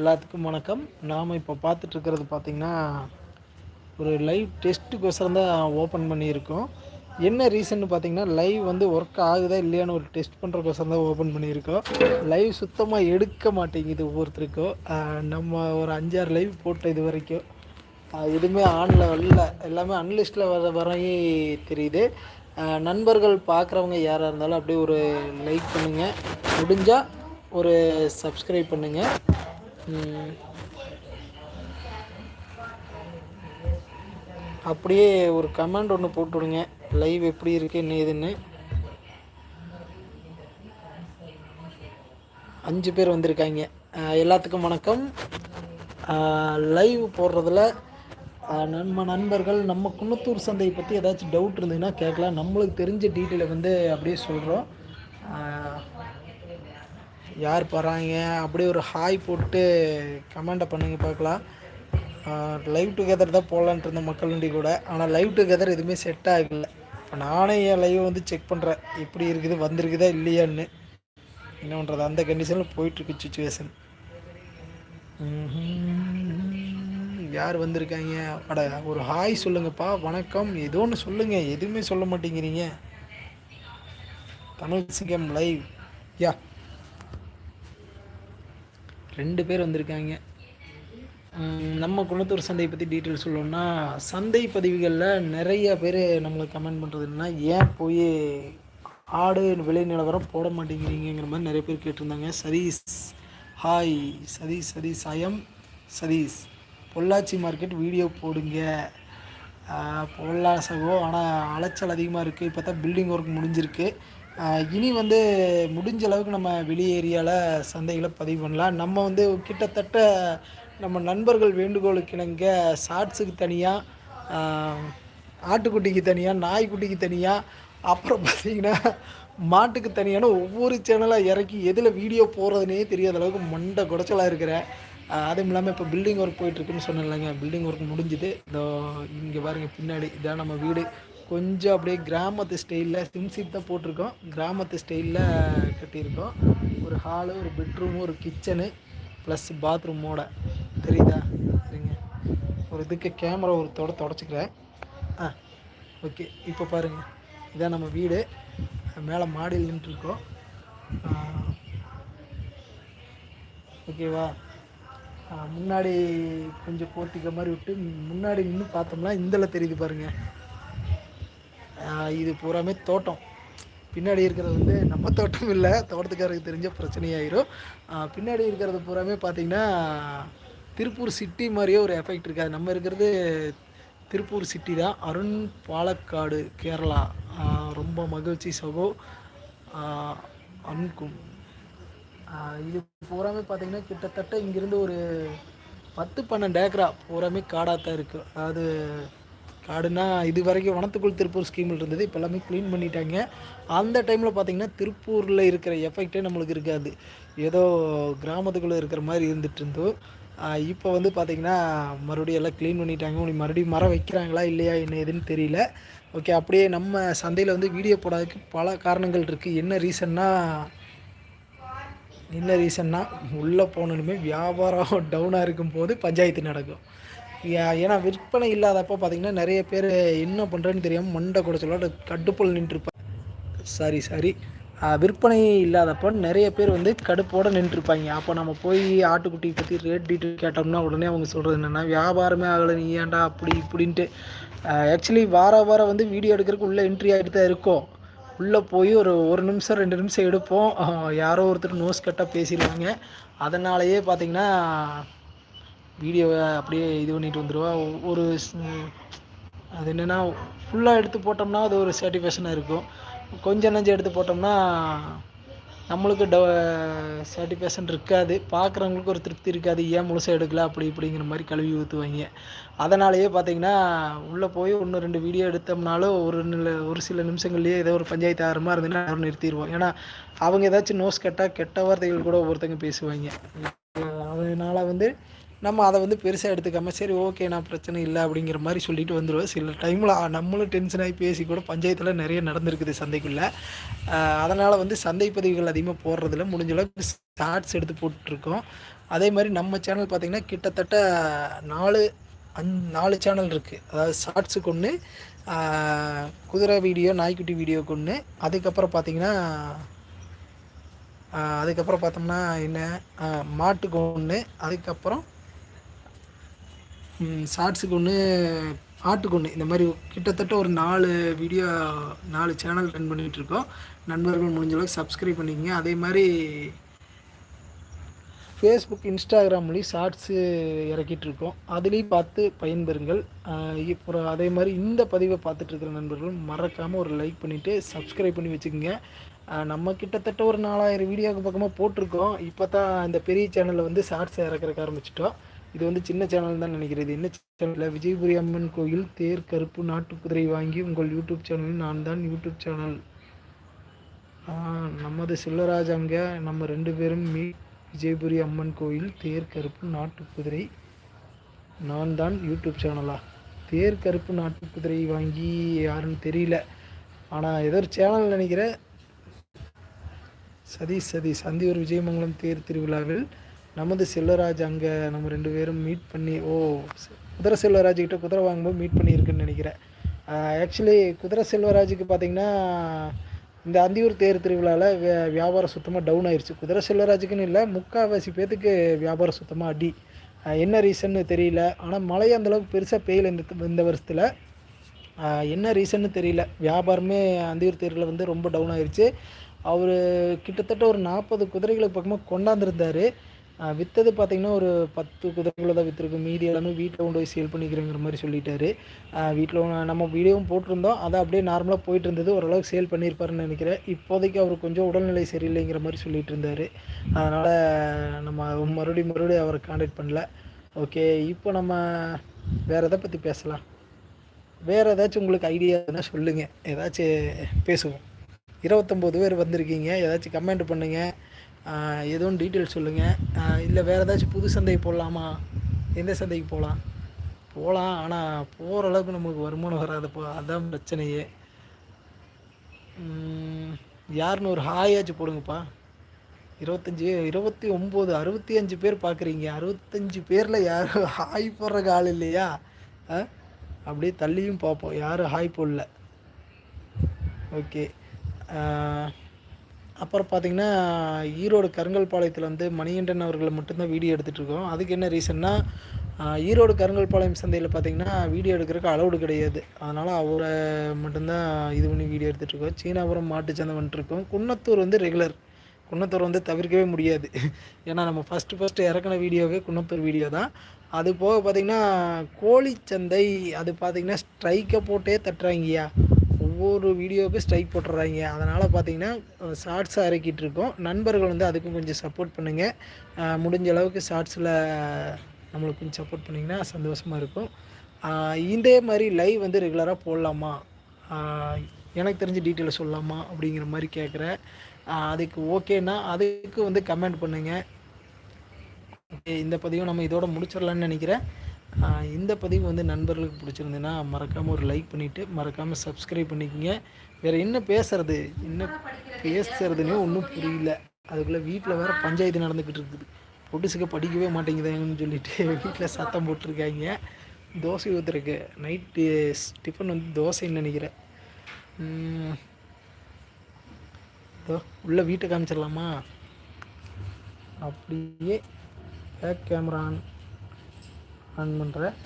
எல்லாத்துக்கும் வணக்கம். நாம் இப்போ பார்த்துட்ருக்கிறது பார்த்திங்கன்னா ஒரு லைவ் டெஸ்ட்டுக்கோசரம் தான் ஓப்பன் பண்ணியிருக்கோம். என்ன ரீசன் பார்த்தீங்கன்னா லைவ் வந்து ஒர்க் ஆகுதா இல்லையான்னு ஒரு டெஸ்ட் பண்ணுறக்கோசரம் தான் ஓப்பன் பண்ணியிருக்கோம். லைவ் சுத்தமாக எடுக்க மாட்டேங்குது ஒவ்வொருத்தருக்கும். நம்ம ஒரு அஞ்சாறு லைவ் போட்ட இது வரைக்கும். எதுவுமே ஆனில் வரல எல்லாமே அன்லிஸ்ட்டில் வர வரையே தெரியுது. நண்பர்கள் பார்க்குறவங்க யாராக இருந்தாலும் அப்படியே ஒரு லைக் பண்ணுங்கள் முடிஞ்சால் ஒரு சப்ஸ்கிரைப் பண்ணுங்கள் அப்படியே ஒரு கமெண்ட் ஒன்று போட்டு விடுங்க லைவ் எப்படி இருக்கு என்ன ஏதுன்னு. அஞ்சு பேர் வந்திருக்காங்க. எல்லாத்துக்கும் வணக்கம். லைவ் போடுறதுல நம்ம நண்பர்கள் நம்ம குன்னத்தூர் சந்தையை பற்றி ஏதாச்சும் டவுட் இருந்ததுன்னா கேட்கலாம். நம்மளுக்கு தெரிஞ்ச டீட்டெயிலை வந்து அப்படியே சொல்கிறோம் யார் போகிறாங்க அப்படியே ஒரு ஹாய் போட்டு கமெண்ட்டை பண்ணுங்க பார்க்கலாம். லைவ் டுகெதர் தான் போகலான்ட்டு இருந்த மக்கள் வண்டி கூட. ஆனால் லைவ் டுகெதர் எதுவுமே செட் ஆகல. இப்போ நானே என் லைவ் வந்து செக் பண்ணுறேன் எப்படி இருக்குது வந்திருக்குதா இல்லையான்னு. என்ன பண்ணுறது அந்த கண்டிஷனில் போயிட்டுருக்கு சுச்சுவேஷன் யார் வந்திருக்காங்க? அட ஒரு ஹாய் சொல்லுங்கப்பா. வணக்கம். ஏதோ ஒன்று சொல்லுங்கள் எதுவுமே சொல்ல மாட்டேங்கிறீங்க. தமிழ் சிங்கம் லைவ் யா. ரெண்டு பேர் வந்திருக்காங்க. நம்ம குணத்தூர் சந்தையை பற்றி டீட்டெயில் சொல்லணும்னா சந்தை பதிவுகளில் நிறைய பேர் நம்மளுக்கு கமெண்ட் பண்ணுறது என்னன்னா ஏன் போய் ஆடு விலை நிலவரம் போட மாட்டேங்கிறீங்கிற மாதிரி நிறைய பேர் கேட்டிருந்தாங்க. Satish hi Satish Satish I'm Satish. Pollachi market video போடுங்க. ஆஹ் போடலாம் சகோ ஆனால் அலைச்சல் அதிகமாக இருக்குது இப்போ தான் பில்டிங் ஒர்க் முடிஞ்சிருக்கு. இனி வந்து முடிஞ்ச அளவுக்கு நம்ம வெளி ஏரியாவில் சந்தைகளை பதிவு பண்ணலாம். நம்ம வந்து கிட்டத்தட்ட நம்ம நண்பர்கள் வேண்டுகோளுக்கு இணங்க ஷார்ட்ஸுக்கு தனியாக ஆட்டுக்குட்டிக்கு தனியாக நாய்க்குட்டிக்கு தனியாக அப்புறம் பார்த்தீங்கன்னா மாட்டுக்கு தனியான ஒவ்வொரு சேனலாக இறக்கி எதில் வீடியோ போடுறதுனே தெரியாத அளவுக்கு மண்டை குடைச்சலாக இருக்கிறேன் அதுவும் இல்லாமல் இப்போ பில்டிங் ஒர்க் போயிட்டுருக்குன்னு சொன்னேன்லங்க பில்டிங் ஒர்க் முடிஞ்சுது. இதோ இங்கே பாருங்க பின்னாடி இதான் நம்ம வீடு. கொஞ்சம் அப்படியே கிராமத்து ஸ்டைலில் சிம்சிட் தான் போட்டிருக்கோம். கிராமத்து ஸ்டைலில் கட்டியிருக்கோம். ஒரு ஹாலு ஒரு பெட்ரூமு ஒரு கிச்சனு ப்ளஸ் பாத்ரூமோட தெரியுதா? சரிங்க. ஒரு இதுக்கு கேமரா ஒரு தொட தொடச்சிக்கிறேன். ஆ ஓகே இப்போ பாருங்கள் இதான் நம்ம வீடு. மேலே மாடியில் நின்றுருக்கோம். ஓகேவா முன்னாடி கொஞ்சம் போர்ட்டிக்க மாதிரி விட்டு முன்னாடி நின்று பார்த்தோம்னா இந்தல தெரியுது பாருங்கள் இது பூராமே தோட்டம். பின்னாடி இருக்கிறது வந்து நம்ம தோட்டம் இல்லை. தோட்டத்துக்காரருக்கு தெரிஞ்ச பிரச்சனையாயிரும். பின்னாடி இருக்கிறது பூராமே பார்த்தீங்கன்னா திருப்பூர் சிட்டி மாதிரியே ஒரு எஃபெக்ட் இருக்காது நம்ம இருக்கிறது திருப்பூர் சிட்டி தான். அருண் பாலக்காடு கேரளா. ரொம்ப மகிழ்ச்சி சகோ. அன்கும் இது பூராமே பார்த்திங்கன்னா கிட்டத்தட்ட இங்கேருந்து ஒரு பத்து பன்னெண்டு ஏக்கரா பூராமே காடாக தான் இருக்குது அதாவது காடுனா இது வரைக்கும் வனத்துக்குள் திருப்பூர் ஸ்கீமில் இருந்தது. இப்போ எல்லாமே க்ளீன் பண்ணிட்டாங்க. அந்த டைமில் பார்த்திங்கன்னா திருப்பூரில் இருக்கிற எஃபெக்டே நம்மளுக்கு இருக்காது. ஏதோ கிராமத்துக்குள்ளே இருக்கிற மாதிரி இருந்துட்டு இருந்தோம் இப்போ வந்து பார்த்திங்கன்னா மறுபடியும் எல்லாம் க்ளீன் பண்ணிட்டாங்க. உனக்கு மறுபடியும் மரம் வைக்கிறாங்களா இல்லையா என்ன ஏதுன்னு தெரியல. ஓகே அப்படியே நம்ம சந்தையில் வந்து வீடியோ போடாததுக்கு பல காரணங்கள் இருக்குது என்ன ரீசன்னா என்ன ரீசன்னா உள்ளே போனதுமே வியாபாரம் டவுனாக இருக்கும்போது பஞ்சாயத்து நடக்கும். ஏன்னா விற்பனை இல்லாதப்போ பார்த்தீங்கன்னா நிறைய பேர் என்ன பண்ணுறேன்னு தெரியாமல் மண்டை குடைச்சலோட கடுப்பில் நின்றுருப்பாங்க. Sorry sorry. விற்பனை இல்லாதப்போ நிறைய பேர் வந்து கடுப்போடு நின்றுருப்பாங்க. அப்போ நம்ம போய் ஆட்டுக்குட்டி பற்றி ரேட் டீட்டெயில் கேட்டோம்னா உடனே அவங்க சொல்கிறது என்னென்னா வியாபாரமே ஆகலை நீ ஏன்டா அப்படி இப்படின்ட்டு. ஆக்சுவலி வார வாரம் வந்து வீடியோ எடுக்கிறதுக்கு உள்ளே என்ட்ரி ஆகிட்டு தான் இருக்கும். உள்ளே போய் ஒரு ஒரு நிமிஷம் ரெண்டு நிமிஷம் எடுப்போம். யாரோ ஒருத்தர் நோஸ் கட்டாக பேசிடுவாங்க. அதனாலேயே பார்த்தீங்கன்னா வீடியோவை அப்படியே இது பண்ணிட்டு வந்துடுவா ஒரு அது என்னென்னா ஃபுல்லாக எடுத்து போட்டோம்னா அது ஒரு சாட்டிஸ்ஃபேக்ஷனாக இருக்கும். கொஞ்சம் நஞ்சம் எடுத்து போட்டோம்னா நம்மளுக்கு ட சாட்டிஸ்ஃபேக்ஷன் இருக்காது. பார்க்குறவங்களுக்கு ஒரு திருப்தி இருக்காது. ஏன் முழுசாக எடுக்கல? அப்படி இப்படிங்கிற மாதிரி கழுவி ஊற்றுவாங்க அதனாலேயே பார்த்தீங்கன்னா உள்ளே போய் ஒன்று ரெண்டு வீடியோ எடுத்தோம்னாலும் ஒரு நில ஒரு சில நிமிஷங்கள்லேயே ஏதோ ஒரு பஞ்சாயத்து ஆரமாக இருந்ததுன்னா யாரும் நிறுத்திடுவோம். ஏன்னா அவங்க ஏதாச்சும் நோஸ் கெட்டால் கெட்ட வார்த்தைகள் கூட ஒவ்வொருத்தங்க பேசுவாங்க. அதனால் வந்து நம்ம அதை வந்து பெருசாக எடுத்துக்காம சரி ஓகே நான் பிரச்சனை இல்லை அப்படிங்கிற மாதிரி சொல்லிட்டு வந்துடுவோம் சில டைமில் நம்மளும் டென்ஷன் ஆகி பேசி கூட பஞ்சாயத்தில் நிறைய நடந்திருக்குது சந்தைக்குள்ளே. அதனால் வந்து சந்தை பதிவுகள் அதிகமாக போடுறதில்ல முடிஞ்ச அளவுக்கு ஷார்ட்ஸ் எடுத்து போட்டுருக்கோம். அதே மாதிரி நம்ம சேனல் பார்த்திங்கன்னா கிட்டத்தட்ட நாலு அஞ் நாலு சேனல் இருக்குது அதாவது ஷார்ட்ஸுக்கு ஒன்று குதிரை வீடியோ நாய்க்குட்டி வீடியோக்கு ஒன்று அதுக்கப்புறம் பார்த்திங்கன்னா அதுக்கப்புறம் பார்த்தோம்னா என்ன மாட்டுக்கு ஒன்று அதுக்கப்புறம் ஷார்ட்ஸுக்கு ஒன்று ஆட்டுக்கு ஒன்று இந்த மாதிரி கிட்டத்தட்ட ஒரு நாலு வீடியோ நாலு சேனல் ரன் பண்ணிகிட்ருக்கோம் நண்பர்கள் முடிஞ்ச அளவுக்கு சப்ஸ்கிரைப் பண்ணிக்கங்க. அதே மாதிரி ஃபேஸ்புக் இன்ஸ்டாகிராம்லேயும் ஷார்ட்ஸு இறக்கிட்டுருக்கோம் அதுலேயும் பார்த்து பயன்பெறுங்கள். அப்புறம் அதே மாதிரி இந்த பதிவை பார்த்துட்ருக்கிற நண்பர்கள் மறக்காமல் ஒரு லைக் பண்ணிவிட்டு சப்ஸ்கிரைப் பண்ணி வச்சுக்கோங்க. நம்ம கிட்டத்தட்ட ஒரு நாலாயிரம் வீடியோக்கு பக்கமாக போட்டிருக்கோம். இப்போ தான் இந்த பெரிய சேனலில் வந்து ஷார்ட்ஸை இறக்கிறக்க ஆரம்பிச்சிட்டோம். இது வந்து சின்ன சேனல் தான் நினைக்கிறது என்ன சேனலில் விஜயபுரி அம்மன் கோயில் தேர் கருப்பு நாட்டு குதிரை வாங்கி உங்கள் யூடியூப் சேனலில் நான் தான் யூடியூப் சேனல் நமது செல்வராஜ் அங்கே நம்ம ரெண்டு பேரும் மீ விஜயபுரி அம்மன் கோயில் தேர் கருப்பு நாட்டு குதிரை நான் தான் யூடியூப் சேனலா தேர் கருப்பு நாட்டு குதிரை வாங்கி யாருன்னு தெரியல. ஆனால் ஏதோ ஒரு சேனல் நினைக்கிறேன். சதீஷ் சதீஷ். சந்தியூர் விஜயமங்கலம் தேர் திருவிழாவில் நமது செல்வராஜ் அங்கே நம்ம ரெண்டு பேரும் மீட் பண்ணி ஓ குதிரை செல்வராஜ்கிட்ட குதிரை வாங்கும்போது மீட் பண்ணியிருக்குன்னு நினைக்கிறேன். ஆக்சுவலி குதிரை செல்வராஜுக்கு பார்த்திங்கன்னா இந்த அந்தியூர் தேர் திருவிழாவில் வே வியாபாரம் சுத்தமாக டவுன் ஆயிடுச்சு குதிரை செல்வராஜுக்குன்னு இல்லை முக்கால்வாசி பேத்துக்கு வியாபாரம் சுத்தமாக அடி. என்ன ரீசன்னு தெரியல. ஆனால் மழை அந்தளவுக்கு பெருசாக பெய்யல இந்த இந்த வருஷத்தில். என்ன ரீசன்னு தெரியல. வியாபாரமே அந்தியூர் தேரில் வந்து ரொம்ப டவுன் ஆயிடுச்சு அவர் கிட்டத்தட்ட ஒரு நாற்பது குதிரைகளுக்கு பக்கமாக கொண்டாந்துருந்தார். விற்றது பார்த்திங்கன்னா ஒரு பத்து குதிரைகளை தான் விற்றுருக்கு மீதி எல்லாமே வீட்டில் கொண்டு போய் சேல் பண்ணிக்கிறேங்கிற மாதிரி சொல்லிட்டாரு. வீட்டில் நம்ம வீடியோவும் போட்டிருந்தோம். அதை அப்படியே நார்மலாக போயிட்டு இருந்தது. ஓரளவுக்கு சேல் பண்ணியிருப்பாருன்னு நினைக்கிறேன். இப்போதைக்கு அவர் கொஞ்சம் உடல்நிலை சரியில்லைங்கிற மாதிரி சொல்லிட்டு இருந்தார். அதனால் நம்ம மறுபடியும் மறுபடியும் அவரை காண்டாக்ட் பண்ணல. ஓகே இப்போ நம்ம வேறு எதை பற்றி பேசலாம்? வேறு ஏதாச்சும் உங்களுக்கு ஐடியா இருந்தால் சொல்லுங்கள் ஏதாச்சும் பேசுவோம். இருபத்தொம்போது பேர் வந்திருக்கீங்க. ஏதாச்சும் கமெண்ட் பண்ணுங்கள் எதுவும் டீட்டெயில் சொல்லுங்கள் இல்லை வேறு ஏதாச்சும் புது சந்தை போடலாமா? எந்த சந்தைக்கு போகலாம்? போகலாம் ஆனால் போகிற அளவுக்கு நமக்கு வருமானம் வராதுப்போ அதுதான் பிரச்சனையே. யாருன்னு ஒரு ஹாயாச்சும் போடுங்கப்பா. இருபத்தஞ்சி இருபத்தி ஒம்பது அறுபத்தி அஞ்சு பேர் பார்க்குறீங்க அறுபத்தஞ்சு பேரில் யாரும் ஹாய் போடுறக்கு ஆள் இல்லையா? அப்படியே தள்ளியும் பார்ப்போம். யாரும் ஹாய் போடல. ஓகே. அப்புறம் பார்த்திங்கன்னா ஈரோடு கருங்கல்பாளையத்தில் வந்து மணிகண்டன் அவர்களை மட்டும்தான் வீடியோ எடுத்துகிட்ருக்கோம் அதுக்கு என்ன ரீசன்னா ஈரோடு கருங்கல்பாளையம் சந்தையில் பார்த்திங்கன்னா வீடியோ எடுக்கிறதுக்கு அலௌடு கிடையாது. அதனால் அவரை மட்டும்தான் இது பண்ணி வீடியோ எடுத்துகிட்ருக்கோம் சீனாபுரம் மாட்டு சந்தை வந்துட்டுருக்கோம் குன்னத்தூர் வந்து ரெகுலர் குன்னத்தூர் வந்து தவிர்க்கவே முடியாது. ஏன்னா நம்ம ஃபஸ்ட்டு ஃபஸ்ட்டு இறக்குன வீடியோவே குன்னத்தூர் வீடியோ தான். அது போக பார்த்திங்கன்னா கோழிச்சந்தை அது பார்த்திங்கன்னா ஸ்ட்ரைக்கை போட்டே தட்டுறாங்கய்யா. ஒவ்வொரு வீடியோவுக்கு ஸ்ட்ரைக் போட்டுறாங்க அதனால் பார்த்தீங்கன்னா ஷார்ட்ஸாக இறக்கிட்டு இருக்கோம். நண்பர்கள் வந்து அதுக்கும் கொஞ்சம் சப்போர்ட் பண்ணுங்கள் முடிஞ்ச அளவுக்கு ஷார்ட்ஸில் நம்மளுக்கு கொஞ்சம் சப்போர்ட் பண்ணிங்கன்னா சந்தோஷமாக இருக்கும். இதே மாதிரி லைவ் வந்து ரெகுலராக போடலாமா? எனக்கு தெரிஞ்ச டீட்டெயிலை சொல்லலாமா? அப்படிங்கிற மாதிரி கேட்குறேன் அதுக்கு ஓகேன்னா அதுக்கு வந்து கமெண்ட் பண்ணுங்கள் இந்த பதிவும் நம்ம இதோட முடிச்சிடலான்னு நினைக்கிறேன். இந்த பதிவு வந்து நண்பர்களுக்கு பிடிச்சிருந்ததுன்னா மறக்காமல் ஒரு லைக் பண்ணிவிட்டு மறக்காமல் சப்ஸ்கிரைப் பண்ணிக்கோங்க. வேறு என்ன பேசுறது? என்ன பேசுறதுன்னே ஒன்றும் புரியல. அதுக்குள்ளே வீட்டில் வேறு பஞ்சாயத்து நடந்துக்கிட்டு இருக்குது. பொட்டுசுக்க படிக்கவே மாட்டேங்குதுன்னு சொல்லிட்டு வீட்டில் சத்தம் போட்டிருக்காங்க. தோசை ஊற்றுருக்கு நைட்டு டிஃபன் வந்து தோசைன்னு நினைக்கிறேன். உள்ளே வீட்டை காமிச்சிடலாமா? அப்படியே பேக் கேமரா ஆன் பண்ணுறேன்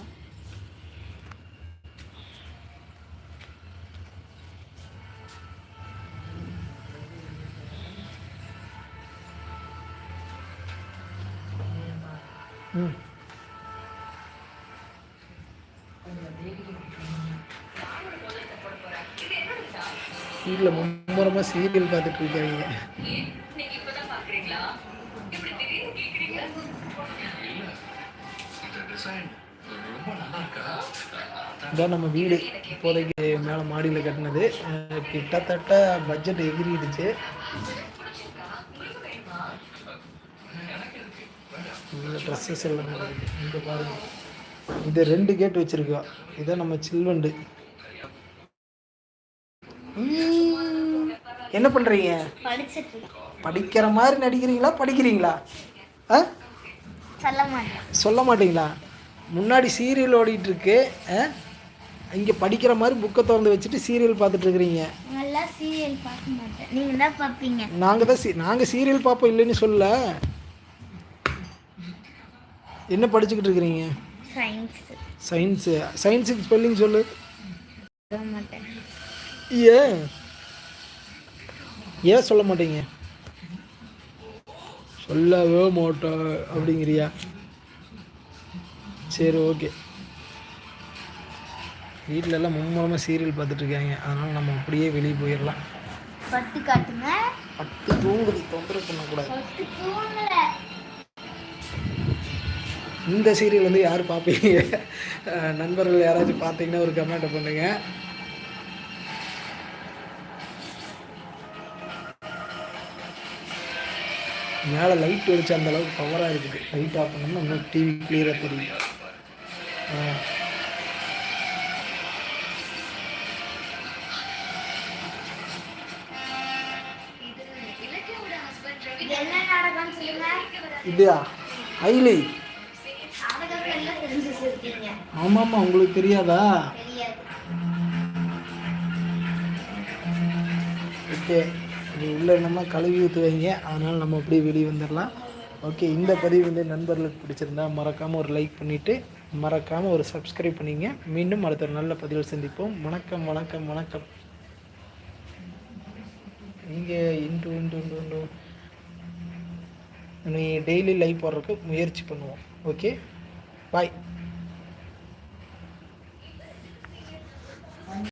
ம். வீட்டில் மும்முரமாக சீரியல் பார்த்துட்டு இருக்காங்க. இதான் நம்ம வீடு. இப்போதைக்கு மேலே மாடியில் கட்டினது. கிட்டத்தட்ட பட்ஜெட் எகிரிடுச்சு ட்ரெஸ்ஸஸ் எல்லாம் இங்கே பாருங்கள் இது ரெண்டு கேட் வச்சுருக்கோம் இதான் நம்ம சில்வண்டு. என்ன பண்ணுறீங்க படிக்கிற மாதிரி நடிக்கிறீங்களா? படிக்கிறீங்களா? ஆ? சொல்ல மாட்டீங்களா? முன்னாடி சீரியல் ஓடிட்டு இருக்கு. இங்கே படிக்கிற மாதிரி புக்கை திறந்து வச்சுட்டு சீரியல் பார்த்துட்டு இருக்கிறீங்க. நல்லா சீரியல் பார்க்க மாட்டேன். நீங்கள் தான் பார்ப்பீங்க? நாங்கள் தான் சீ நாங்கள் சீரியல் பார்ப்போம் இல்லைன்னு சொல்ல என்ன படிச்சுக்கிட்டு இருக்கிறீங்க? சயின்ஸ் சயின்ஸு சயின்ஸுக்கு ஸ்பெல்லிங் சொல்லு. சொல்ல மாட்டேன். ஏன்? ஏன் சொல்ல மாட்டீங்க? சொல்லவே மாட்டோம் அப்படிங்கிறியா? சரி ஓகே வீட்டில எல்லாம் மும்மரமாக சீரியல் பார்த்துட்டு இருக்காங்க அதனால் நம்ம அப்படியே வெளியே போயிடலாம். பட்டு காட்டுங்க. பட்டு தூங்குது தொந்தரவு பண்ணக்கூடாது. இந்த சீரியல் வந்து யார் பார்ப்பீங்க? நண்பர்கள் யாராச்சும் பார்த்தீங்கன்னா ஒரு கமெண்ட்டை பண்ணுங்க. மேலே லைட் வெளிச்ச அந்த அளவுக்கு பவராக இருக்குது. லைட் ஆஃப் பண்ணோம்னா இன்னும் டிவி கிளியராக தெரியும். ஆ. ஐலி. ஆமாம்மா உங்களுக்கு தெரியாதா? ஓகே இது உள்ள நம்ம கழுவி ஊற்றுவீங்க அதனால் நம்ம அப்படியே வெளியே வந்துடலாம். ஓகே இந்த பதிவு வந்து நண்பர்களுக்கு பிடிச்சிருந்தா மறக்காமல் ஒரு லைக் பண்ணிவிட்டு மறக்காமல் ஒரு சப்ஸ்கிரைப் பண்ணிங்க. மீண்டும் அடுத்த ஒரு நல்ல பதிவில் சந்திப்போம். வணக்கம் வணக்கம் வணக்கம். இங்கே இன்டு இன்டு இன்டு நீ டெய்லி லைவ் போடுறதுக்கு முயற்சி பண்ணுவோம். Okay bye